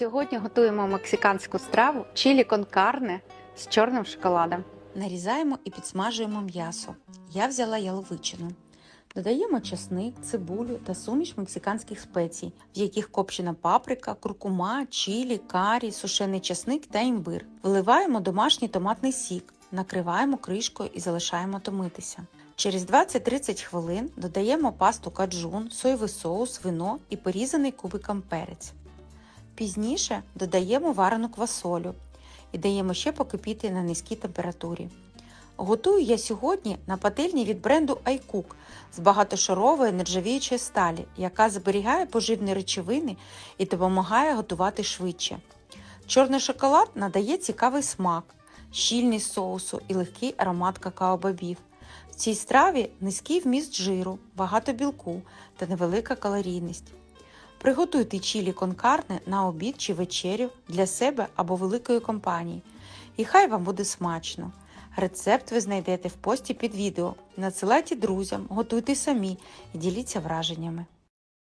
Сьогодні готуємо мексиканську страву чилі кон карне з чорним шоколадом. Нарізаємо і підсмажуємо м'ясо. Я взяла яловичину. Додаємо часник, цибулю та суміш мексиканських спецій, в яких копчена паприка, куркума, чилі, карі, сушений часник та імбир. Вливаємо домашній томатний сік, накриваємо кришкою і залишаємо томитися. Через 20-30 хвилин додаємо пасту каджун, соєвий соус, вино і порізаний кубиком перець. Пізніше додаємо варену квасолю і даємо ще покипіти на низькій температурі. Готую я сьогодні на пательні від бренду iCook з багатошарової нержавіючої сталі, яка зберігає поживні речовини і допомагає готувати швидше. Чорний шоколад надає цікавий смак, щільність соусу і легкий аромат какао-бобів. В цій страві низький вміст жиру, багато білку та невелика калорійність. Приготуйте чілі конкарне на обід чи вечерю для себе або великої компанії. І хай вам буде смачно! Рецепт ви знайдете в пості під відео. Надсилайте друзям, готуйте самі і діліться враженнями.